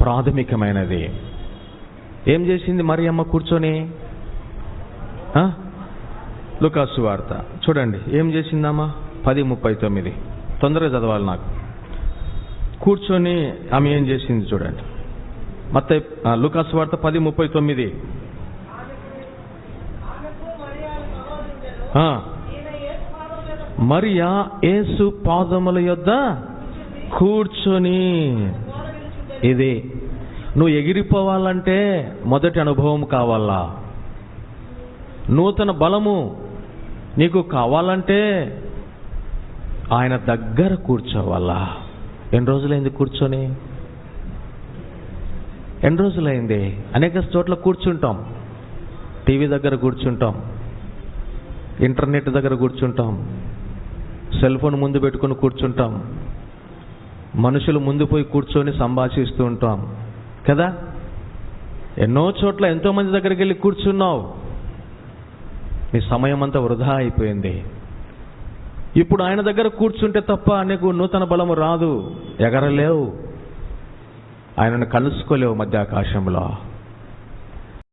ప్రాథమికమైనది. ఏం చేసింది మరి అమ్మ కూర్చొని లుకాసు వార్త. చూడండి ఏం చేసిందమ్మా? పది ముప్పై తొమ్మిది. తొందరగా చదవాలి నాకు. కూర్చొని ఆమె ఏం చేసింది చూడండి. మత్త లుకాసు వార్త పది ముప్పై తొమ్మిది. మరియా ఏసు పాదముల యొద్ద కూర్చొని ఇది. నువ్వు ఎగిరిపోవాలంటే మొదటి అనుభవం కావాలా? నూతన బలము నీకు కావాలంటే ఆయన దగ్గర కూర్చోవాలా? ఎన్ని రోజులైంది కూర్చొని? ఎన్ని రోజులైంది? అనేక చోట్ల కూర్చుంటాం. టీవీ దగ్గర కూర్చుంటాం. ఇంటర్నెట్ దగ్గర కూర్చుంటాం. సెల్ ఫోన్ ముందు పెట్టుకొని కూర్చుంటాం. మనుషులు ముందు పోయి కూర్చొని సంభాషిస్తూ ఉంటాం. కదా? ఎన్నో చోట్ల ఎంతోమంది దగ్గరికి వెళ్ళి కూర్చున్నావు. నీ సమయం అంతా వృధా అయిపోయింది. ఇప్పుడు ఆయన దగ్గర కూర్చుంటే తప్ప నీకు నూతన బలము రాదు. ఎగరలేవు. ఆయనను కలుసుకోలేవు మధ్య ఆకాశంలో